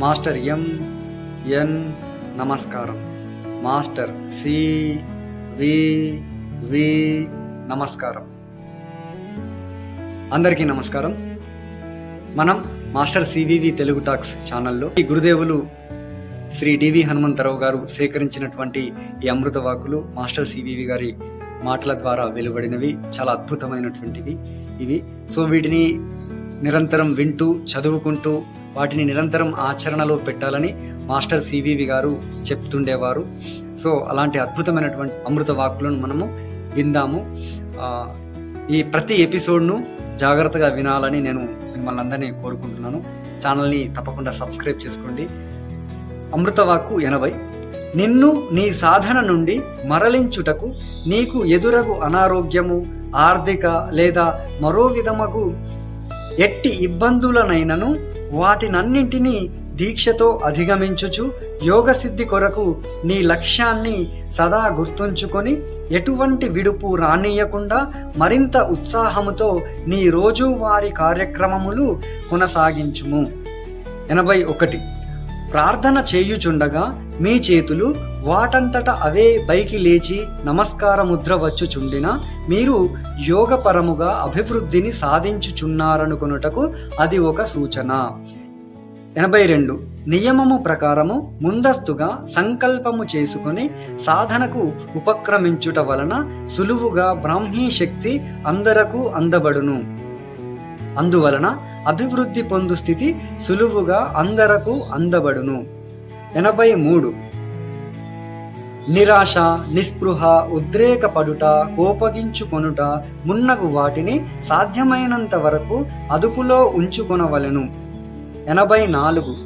Master ఎం ఎన్ నమస్కారం. Master C వి వి నమస్కారం. అందరికీ నమస్కారం. మనం మాస్టర్ సివివి తెలుగు టాక్స్ ఛానల్లో ఈ గురుదేవులు శ్రీ డివి హనుమంతరావు గారు సేకరించినటువంటి ఈ అమృత వాకులు మాస్టర్ సివివి గారి మాటల ద్వారా వెలువడినవి చాలా అద్భుతమైనటువంటివి. ఇవి. సో వీటిని నిరంతరం వింటూ చదువుకుంటూ వాటిని నిరంతరం ఆచరణలో పెట్టాలని మాస్టర్ సివివి గారు చెప్తుండేవారు. సో అలాంటి అద్భుతమైనటువంటి అమృత వాక్కులను మనము విందాము. ఈ ప్రతి ఎపిసోడ్ను జాగ్రత్తగా వినాలని నేను మిమ్మల్ని అందరినీ కోరుకుంటున్నాను. ఛానల్ని తప్పకుండా సబ్స్క్రైబ్ చేసుకోండి. అమృతవాక్కు ఎనభై. నిన్ను నీ సాధన నుండి మరలించుటకు నీకు ఎదురగు అనారోగ్యము ఆర్థిక లేదా మరో విధమగు ఎట్టి ఇబ్బందులనైనను వాటినన్నింటినీ దీక్షతో అధిగమించుచు యోగ సిద్ధి కొరకు నీ లక్ష్యాన్ని సదా గుర్తుంచుకొని ఎటువంటి విడుపు రానియకుండా మరింత ఉత్సాహముతో నీ రోజువారీ కార్యక్రమములు కొనసాగించుము. ఎనభై ఒకటి. ప్రార్థన చేయుచుండగా మీ చేతులు వాటంతట అవే పైకి లేచి నమస్కార ముద్ర వచ్చుచుండిన మీరు యోగపరముగా అభివృద్ధిని సాధించుచున్నారనుకొనుటకు అది ఒక సూచన. ఎనభై రెండు. నియమము ప్రకారము ముందస్తుగా సంకల్పము చేసుకొని సాధనకు ఉపక్రమించుట వలన సులువుగా బ్రాహ్మీ శక్తి అందరకు అందబడును. అందువలన అభివృద్ధి పొందు స్థితి సులువుగా అందరకు అందబడును. ఎనభై మూడు. నిరాశ నిస్పృహ ఉద్రేకపడుట కోపగించుకొనుట మున్నగు వాటిని సాధ్యమైనంత వరకు అదుపులో ఉంచుకొనవలెను. ఎనభై నాలుగు.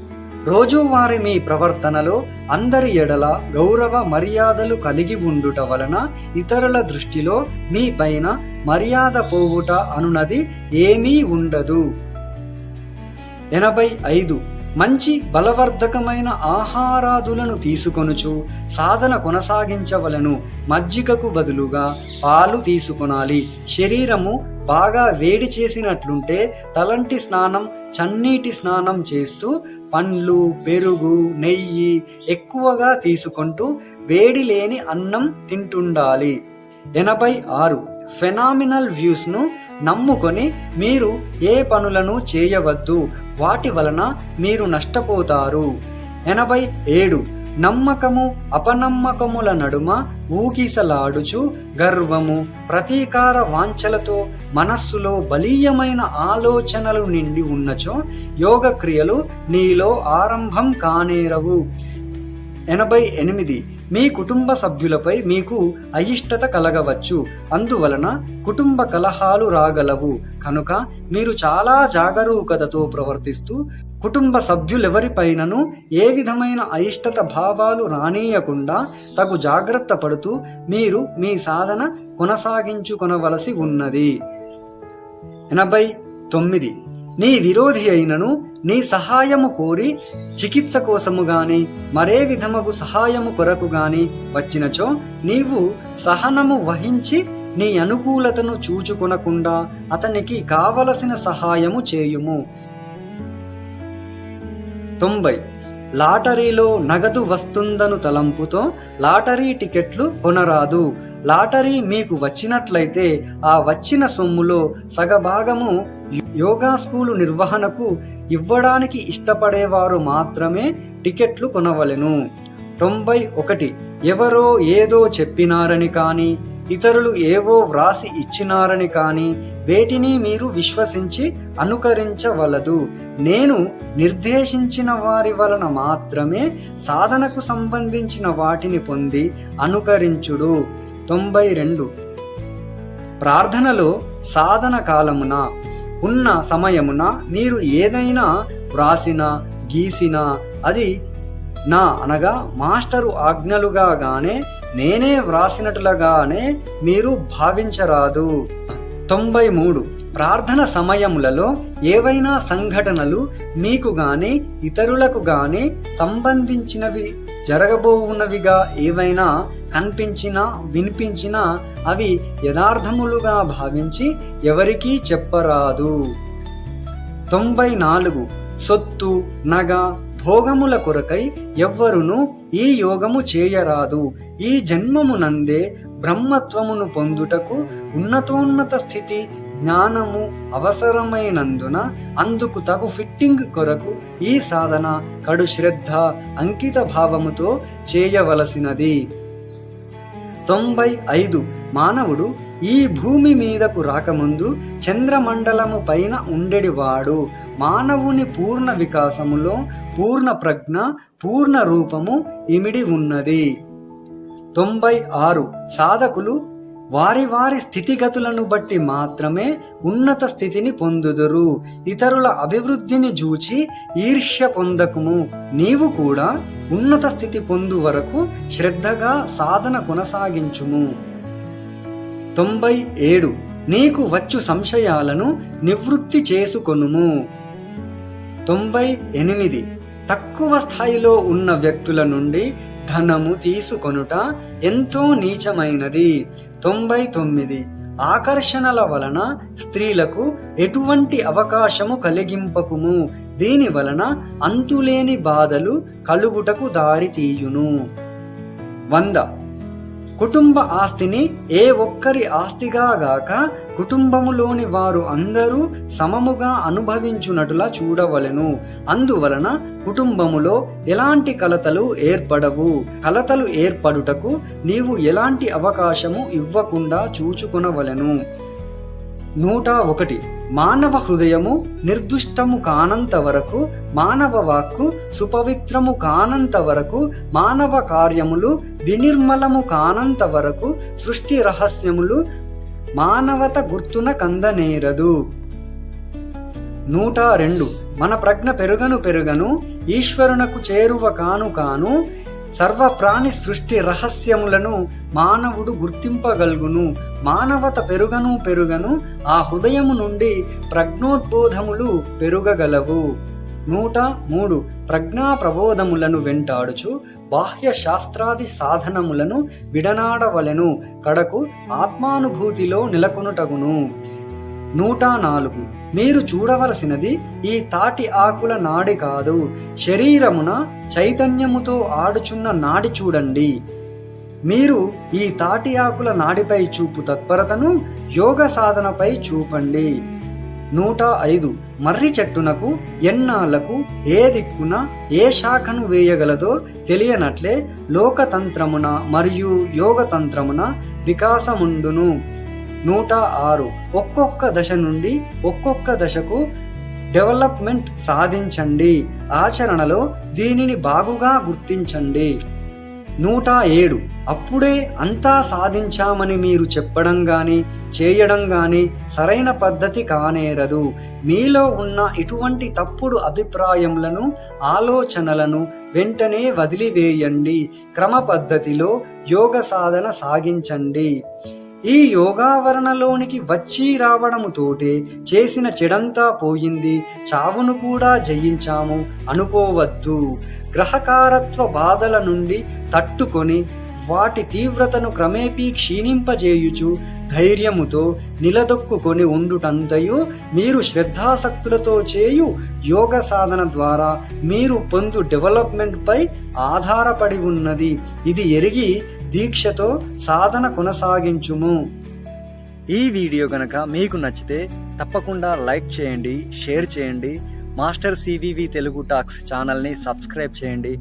రోజువారి మీ ప్రవర్తనలో అందరి ఎడల గౌరవ మర్యాదలు కలిగి ఉండుట వలన ఇతరుల దృష్టిలో మీ పైన మర్యాద పోవుట అనునది ఏమీ ఉండదు. ఎనభై ఐదు. మంచి బలవర్ధకమైన ఆహారాదులను తీసుకొనుచు సాధన కొనసాగించవలను. మజ్జిగకు బదులుగా పాలు తీసుకొనాలి. శరీరము బాగా వేడి చేసినట్లుంటే తలంటి స్నానం చన్నీటి స్నానం చేస్తూ పండ్లు పెరుగు నెయ్యి ఎక్కువగా తీసుకుంటూ వేడి లేని అన్నం తింటుండాలి. ఎనభై ఆరు. ఫెనామినల్ వ్యూస్ను నమ్ముకొని మీరు ఏ పనులను చేయవద్దు. వాటి వలన మీరు నష్టపోతారు. ఎనభై ఏడు. నమ్మకము అపనమ్మకముల నడుమ ఊగిసలాడుచు గర్వము ప్రతీకార వాంఛలతో మనస్సులో బలీయమైన ఆలోచనలు నిండి ఉన్నచో యోగ క్రియలు నీలో ఆరంభం కానేరవు. ఎనభై ఎనిమిది మీ కుటుంబ సభ్యులపై మీకు అయిష్టత కలగవచ్చు. అందువలన కుటుంబ కలహాలు రాగలవు. కనుక మీరు చాలా జాగరూకతతో ప్రవర్తిస్తూ కుటుంబ సభ్యులెవరిపైనను ఏ విధమైన అయిష్టత భావాలు రానీయకుండా తగు జాగ్రత్త పడుతూ మీరు మీ సాధన కొనసాగించుకొనవలసి ఉన్నది. ఎనభై తొమ్మిది. నీ విరోధి అయినను నీ సహాయము కోరి చికిత్స కోసము గాని మరే విధముగు సహాయము కొరకు గాని వచ్చినచో నీవు సహనము వహించి నీ అనుకూలతను చూచుకొనకుండా అతనికి కావలసిన సహాయము చేయుము. తొంభై లాటరీలో నగదు వస్తుందను తలంపుతో లాటరీ టికెట్లు కొనరాదు. లాటరీ మీకు వచ్చినట్లయితే ఆ వచ్చిన సొమ్ములో సగభాగము యోగా స్కూలు నిర్వహణకు ఇవ్వడానికి ఇష్టపడేవారు మాత్రమే టికెట్లు కొనవలెను. తొంభై ఒకటి. ఎవరో ఏదో చెప్పినారని కానీ ఇతరులు ఏవో వ్రాసి ఇచ్చినారని కానీ వేటిని మీరు విశ్వసించి అనుకరించవలదు. నేను నిర్దేశించిన వారి వలన మాత్రమే సాధనకు సంబంధించిన వాటిని పొంది అనుకరించుడు. తొంభై రెండు. ప్రార్థనలో సాధన కాలమున ఉన్న సమయమున మీరు ఏదైనా వ్రాసినా గీసినా అది నా అనగా మాస్టరు ఆజ్ఞలుగా గానే నేనే వ్రాసినట్లుగానే మీరు భావించరాదు. తొంభై మూడు ప్రార్థన సమయములలో ఏవైనా సంఘటనలు మీకు గాని ఇతరులకు గాని సంబంధించినవి జరగబోవున్నవిగా ఏవైనా కనిపించినా వినిపించినా అవి యథార్థములుగా భావించి ఎవరికీ చెప్పరాదు. తొంభై నాలుగు. సొత్తు నగ భోగముల కొరకై ఎవ్వరును ఈ యోగము చేయరాదు. ఈ జన్మమునందే బ్రహ్మత్వమును పొందుటకు ఉన్నతోన్నత స్థితి జ్ఞానము అవసరమైనందున అందుకు తగు ఫిట్టింగ్ కొరకు ఈ సాధన కడు శ్రద్ధ అంకిత భావముతో చేయవలసినది. తొంభై ఐదు. మానవుడు ఈ భూమి మీదకు రాకముందు చంద్రమండలము పైన ఉండెడివాడు. మానవుని పూర్ణ వికాసములో పూర్ణ ప్రజ్ఞ పూర్ణ రూపము ఇమిడి ఉన్నది. తొంభై ఆరు సాధకులు వారి వారి స్థితిగతులను బట్టి మాత్రమే ఉన్నత స్థితిని పొందుదురు. ఇతరుల అభివృద్ధిని చూచి ఈర్ష్య పొందకుము. నీవు కూడా ఉన్నత స్థితి పొందు వరకు శ్రద్ధగా సాధన కొనసాగించుము. తొంభై ఏడు నీకు వచ్చు సంశయాలను నివృత్తి చేసుకొనుము. తొంభై ఎనిమిది. తక్కువ స్థాయిలో ఉన్న వ్యక్తుల నుండి ధనము తీసుకొనుట ఎంతో నీచమైనది. తొంభై తొమ్మిది. ఆకర్షణల వలన స్త్రీలకు ఎటువంటి అవకాశము కలిగింపకుము. దీని వలన అంతులేని బాధలు కలుగుటకు దారి తీయును. వంద. కుటుంబ ఆస్తిని ఏ ఒక్కరి ఆస్తిగా గాక కుటుంబములోని వారు అందరూ సమముగా అనుభవించునటులా చూడవలెను. అందువలన కుటుంబములో ఎలాంటి కలతలు ఏర్పడవు. కలతలు ఏర్పడుటకు నీవు ఎలాంటి అవకాశము ఇవ్వకుండా చూచుకొనవలెను. నూట ఒకటి. మానవ హృదయము నిర్దుష్టము కానంత వరకు మానవ వాక్కు సుపవిత్రము కానంత వరకు మానవ కార్యములు వినిర్మలము కానంత వరకు సృష్టి రహస్యములు మానవత గుర్తున కందనేరదు. నూట రెండు. మన ప్రజ్ఞ పెరుగను పెరుగను ఈశ్వరునకు చేరువ కాను కాను సర్వ ప్రాణి సృష్టి రహస్యములను మానవుడు గుర్తింపగలుగును. మానవత పెరుగను పెరుగను ఆ హృదయము నుండి ప్రజ్ఞోద్బోధములు పెరుగగలవు. నూట మూడు ప్రజ్ఞా ప్రబోధములను వెంటాడుచు బాహ్య శాస్త్రాది సాధనములను విడనాడవలెను. కడకు ఆత్మానుభూతిలో నెలకొనుటగును నూట నాలుగు. మీరు చూడవలసినది ఈ తాటి ఆకుల నాడి కాదు. శరీరమున చైతన్యముతో ఆడుచున్న నాడి చూడండి. మీరు ఈ తాటి ఆకుల నాడిపై చూపు తత్పరతను యోగ సాధనపై చూపండి. నూట ఐదు. మర్రి చెట్టునకు ఎన్నాళ్ళకు ఏ దిక్కున ఏ శాఖను వేయగలదో తెలియనట్లే లోకతంత్రమున మరియు యోగతంత్రమున వికాసముండును. నూట ఆరు. ఒక్కొక్క దశ నుండి ఒక్కొక్క దశకు డెవలప్మెంట్ సాధించండి. ఆచరణలో దీనిని బాగుగా గుర్తించండి. నూట ఏడు. అప్పుడే అంతా సాధించామని మీరు చెప్పడం కానీ చేయడం కానీ సరైన పద్ధతి కానేరదు. మీలో ఉన్న ఇటువంటి తప్పుడు అభిప్రాయములను ఆలోచనలను వెంటనే వదిలివేయండి. క్రమ పద్ధతిలో యోగ సాధన సాగించండి. ఈ యోగావరణలోనికి వచ్చి రావడముతోటే చేసిన చెడంతా పోయింది. చావును కూడా జయించాము. అనుకోవద్దు. గ్రహకారత్వ బాధల నుండి తట్టుకొని వాటి తీవ్రతను క్రమేపీ క్షీణింపజేయుచు ధైర్యముతో నిలదొక్కుకొని ఉండుటంతయు మీరు శ్రద్ధాసక్తులతో చేయు యోగ సాధన ద్వారా మీరు పొందు డెవలప్మెంట్పై ఆధారపడి ఉన్నది. ఇది ఎరిగి దీక్షతో సాధన కొనసాగించుము. ఈ వీడియో కనుక మీకు నచ్చితే తప్పకుండా లైక్ చేయండి షేర్ చేయండి. మాస్టర్ సివివి తెలుగు టాక్స్ ఛానల్ని సబ్స్క్రైబ్ చేయండి.